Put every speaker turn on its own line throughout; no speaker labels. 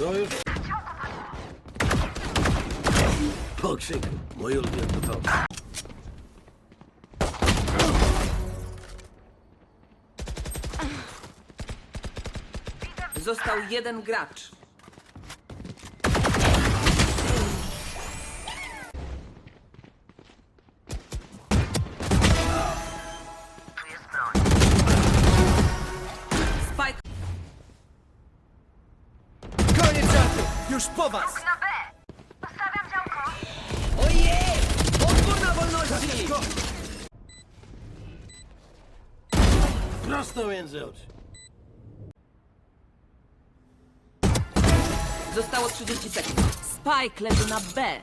Sojusz. Po krzyku. Mój gotowy.
Został jeden gracz.
Już po was!
Na B! Postawiam działko!
Ojej! Odpór na wolności!
Prosto między oczy.
Zostało 30 sekund. Spike leży na B.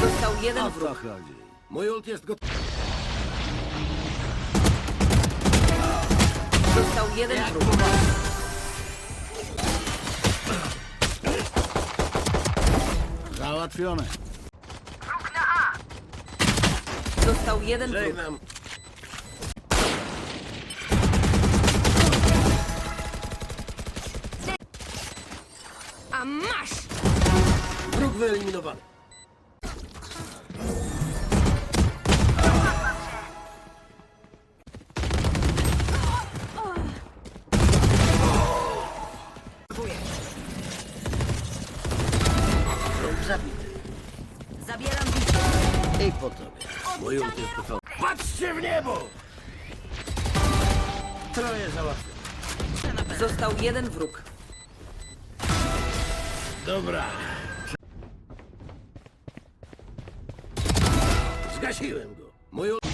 Został jeden wróg.
chodzi? Mój ult jest gotowy.
Został jeden wróg.
Załatwione.
Wróg na A!
Został jeden wróg.
Żegnam.
A masz!
Wróg wyeliminowany. Zabity.
Zabieram bitwę.
I po tobie. Jest gotowy. Patrzcie w niebo! Troje załatwione.
Został jeden wróg.
Dobra. Zgasiłem go. Ult...